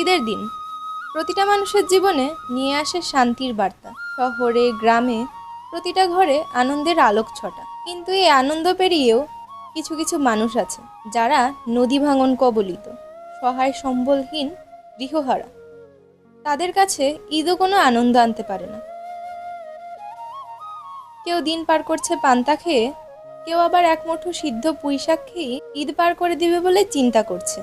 ঈদের দিন, প্রতিটা মানুষের জীবনে নিয়ে আসে শান্তির বার্তা। শহরে, গ্রামে, প্রতিটা ঘরে আনন্দের আলোক ছটা। কিন্তু এই আনন্দ পেরিয়েও কিছু কিছু মানুষ আছে, যারা নদী ভাঙন কবলিত, সহায় সম্বলহীন গৃহহারা। তাদের কাছে ঈদও কোনো আনন্দ আনতে পারে না। কেউ দিন পার করছে পান্তা খেয়ে, কেউ আবার এক মুঠো সিদ্ধ পুঁইশাক খেয়ে ঈদ পার করে দিবে বলে চিন্তা করছে।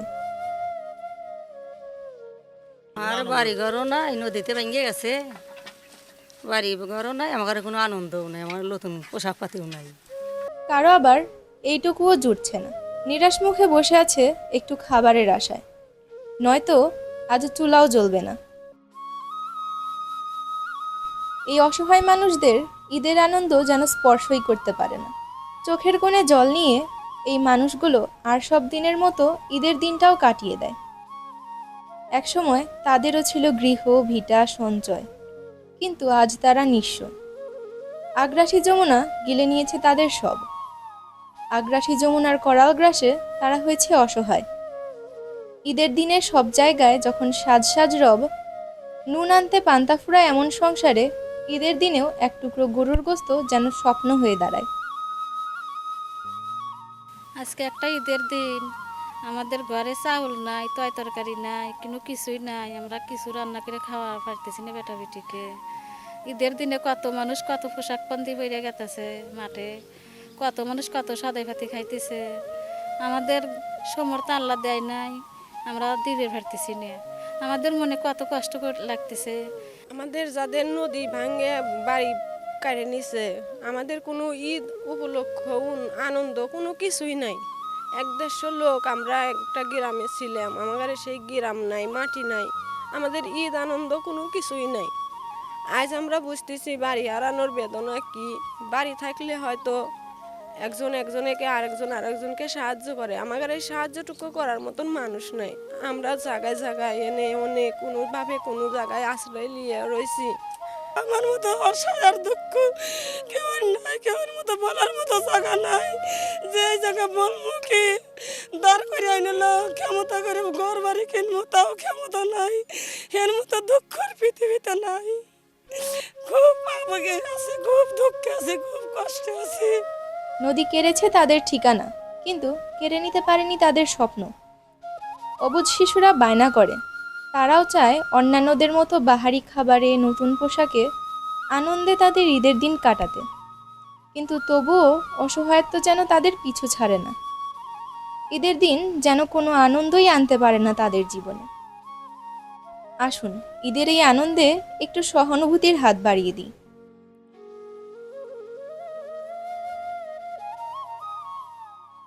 আর বাড়ি ঘরও নাই নদীতে ভেঙে গেছে। বাড়ি ঘরও নাই আমার কোনো আনন্দও নাই আমার নতুন পোশাক পাতিও নাই। কারও আবার এইটুকুও জুটছে না। নিরাশ মুখে বসে আছে একটু খাবারের আশায়। নয়তো আজ চুলাও জ্বলবে না। এই অসহায় মানুষদের ঈদের আনন্দ যেন স্পর্শই করতে পারে না। চোখের কোণে জল নিয়ে এই মানুষগুলো আর সব দিনের মতো ঈদের দিনটাও কাটিয়ে দেয়। একসময় তাদেরও ছিল গৃহ, ভিটা, সঞ্চয়। কিন্তু আজ তারা নিঃস্ব। আগ্রাসী যমুনা গিলে নিয়েছে তাদের সব। আগ্রাসী যমুনার করাল গ্রাসে তারা হয়েছে অসহায়। ঈদের দিনে সব জায়গায় যখন সাজ সাজ রব, নুন আনতে পান্তা ফুরায় এমন সংসারে ঈদের দিনেও এক টুকরো গরুর গোস্ত যেন স্বপ্ন হয়ে দাঁড়ায়। আজকে একটা ঈদের দিন। আমাদের ঘরে চাউল নাই, তয় তরকারি নাই, কোনো কিছুই নাই। আমরা কিছু রান্না করে খাওয়া পারতেছি না বেটা বেটিকে ঈদের দিনে কত মানুষ কত পোশাক পান্তি বেরিয়ে গেতেছে মাঠে। কত মানুষ কত সদাই ভাতি খাইতেছে। আমাদের সমর্থ আল্লাহ দেয় নাই, আমরা দিবে পারতেছি না। আমাদের মনে কত কষ্ট লাগতেছে। আমাদের যাদের নদী ভাঙে, বাড়ি কাড়ে নিছে, আমাদের কোনো ঈদ উপলক্ষ আনন্দ, কোনো কিছুই নাই। এক দেড়শো লোক আমরা একটা গ্রামে ছিলাম। আমাদের সেই গ্রাম নাই, মাটি নাই। আমাদের ঈদ, আনন্দ কোনো কিছুই নাই। আজ আমরা বুঝতেছি বাড়ি হারানোর বেদনা কি। বাড়ি থাকলে হয়তো একজন একজনকে আরেকজন আরেকজনকে সাহায্য করে। আমাদের এই সাহায্যটুকু করার মতন মানুষ নাই। আমরা জায়গায় জায়গায় এনে অনেক কোনোভাবে কোনো জায়গায় আশ্রয় নিয়ে রয়েছি। আমার মতো অসহায় দুঃখ, কেমন নাই, কেমন মতো বলার মতো জায়গা নাই, যে জায়গা বলব কি দাঁড় করে আইনল ক্ষমতা করে ঘর বাড়ি কিনবো, তাও ক্ষমতা নাই, এর মতো দুঃখর পৃথিবীতে নাই। খুব আছে খুব দুঃখে আছে, খুব কষ্টে আছে। নদী কেড়েছে তাদের ঠিকানা, কিন্তু কেড়ে নিতে পারেনি তাদের স্বপ্ন। অবুধ শিশুরা বায়না করে তারাও চায় অন্যান্যদের মতো বাহারি খাবারে নতুন পোশাকে আনন্দে তাদের ঈদের দিন কাটাতে। কিন্তু তবুও অসহায়ত্ব যেন তাদের পিছু ছাড়ে না। ঈদের দিন যেন কোনো আনন্দই আনতে পারে না তাদের জীবনে। আসুন, ঈদের এই আনন্দে একটু সহানুভূতির হাত বাড়িয়ে দিই।